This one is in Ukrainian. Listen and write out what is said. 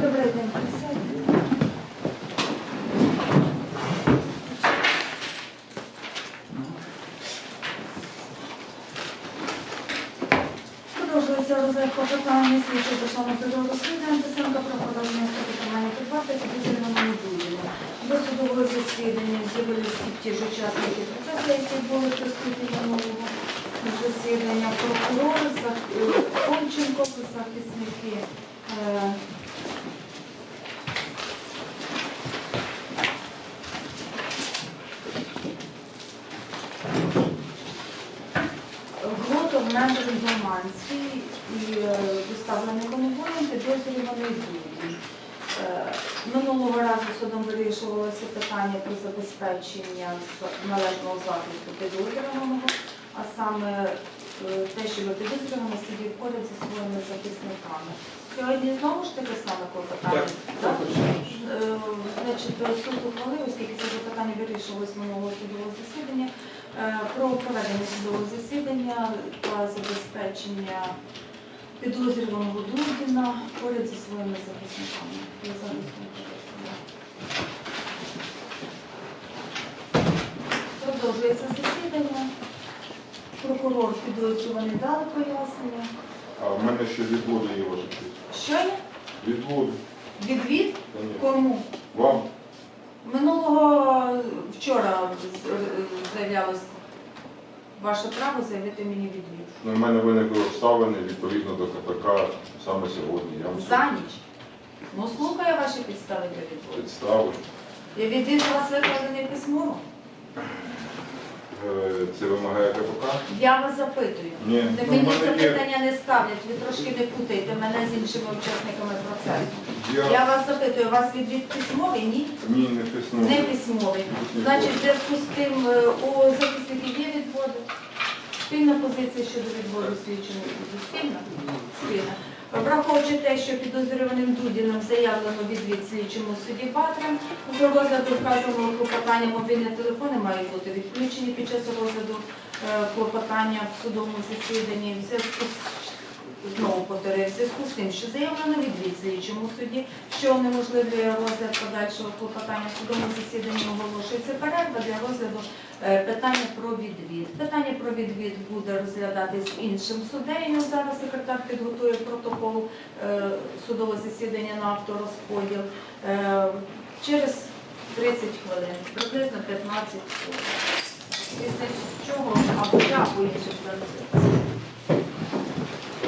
Добрий день. Продовжується розгляд по питанню державного судового розслідування Тисенка про продовження статті тримання під вартою підозрюваному До судового засідання з'явилися ті ж учасники процесу, які були присутні засідання. Прокурор, е, захисники. Е, межовий Громанський і е, доставлений конвоєм підозрюваний Дудін. Е, Минулого разу судом вирішувалося питання про забезпечення належного захисту підозрюваного, а саме е, те, що ви підозрюваний сидів поряд зі своїми захисниками. Сьогодні знову ж таке саме клопотання. так? Е, Значить, суд ухвалив, оскільки це запитання вирішувалось минулого судового засідання, е, про проведення судового засідання та забезпечення підозрюваного Дудіна поряд зі своїми захисниками. Я зараз. Продовжується засідання. Прокурор підозрюваний дали пояснення. А в мене ще відводи є ваші честь. Що є? Відводи. Відвід? Кому? Вам? Минулого вчора з- заявлялось ваше право заявити мені відвід. Ну, в мене виникли обставини відповідно до КПК саме сьогодні. Я вам За ніч. Ну, слухаю ваші підстави для відводу. підстави. Я відвід у вас викладений письмово. Е, Це вимагає КПК? Я вас запитую. Ні. Ну, мені мене є- запитання не ставлять, ви трошки не путайте мене з іншими учасниками процесу. Я... Я вас запитую, у вас відвід письмовий? Ні? Ні, не письмо. Не письмовий. Значить, в зв'язку з тим е, у захисників є відводи. Спільна позиція щодо відводу слідчого суду. Спільна? Спільна. Враховуючи те, що підозрюваним Дудіном заявлено відвід слідчому суді Патрем, з розгляду вказаного клопотання мобільні телефони мають бути відключені під час розгляду е, клопотання в судовому засіданні. В зв'язку з знову повторюю, з тим, що заявлено відвід слідчому суді, що унеможливлює розгляд подальшого клопотання в судовому засіданні оголошується перерва для розгляду е, питання про відвід. Питання про відвід буде розглядатись іншим суддею. Зараз секретар підготує протокол е, судового засідання на авторозподіл. Е, Через 30 хвилин, приблизно 15 хвилин. Після чого або я, або інших.